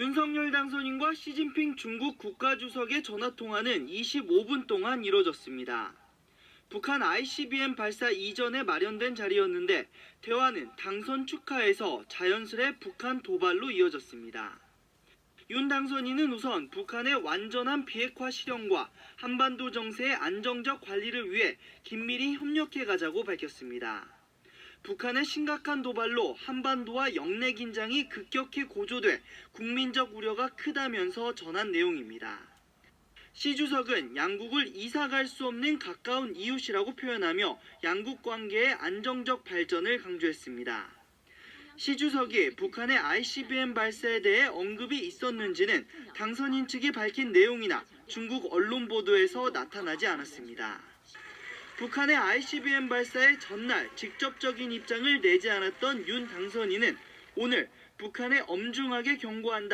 윤석열 당선인과 시진핑 중국 국가주석의 전화통화는 25분 동안 이뤄졌습니다. 북한 ICBM 발사 이전에 마련된 자리였는데 대화는 당선 축하에서 자연스레 북한 도발로 이어졌습니다. 윤 당선인은 우선 북한의 완전한 비핵화 실현과 한반도 정세의 안정적 관리를 위해 긴밀히 협력해 가자고 밝혔습니다. 북한의 심각한 도발로 한반도와 영내 긴장이 급격히 고조돼 국민적 우려가 크다면서 전한 내용입니다. 시 주석은 양국을 이사갈 수 없는 가까운 이웃이라고 표현하며 양국 관계의 안정적 발전을 강조했습니다. 시 주석이 북한의 ICBM 발사에 대해 언급이 있었는지는 당선인 측이 밝힌 내용이나 중국 언론 보도에서 나타나지 않았습니다. 북한의 ICBM 발사의 전날 직접적인 입장을 내지 않았던 윤 당선인은 오늘 북한에 엄중하게 경고한다.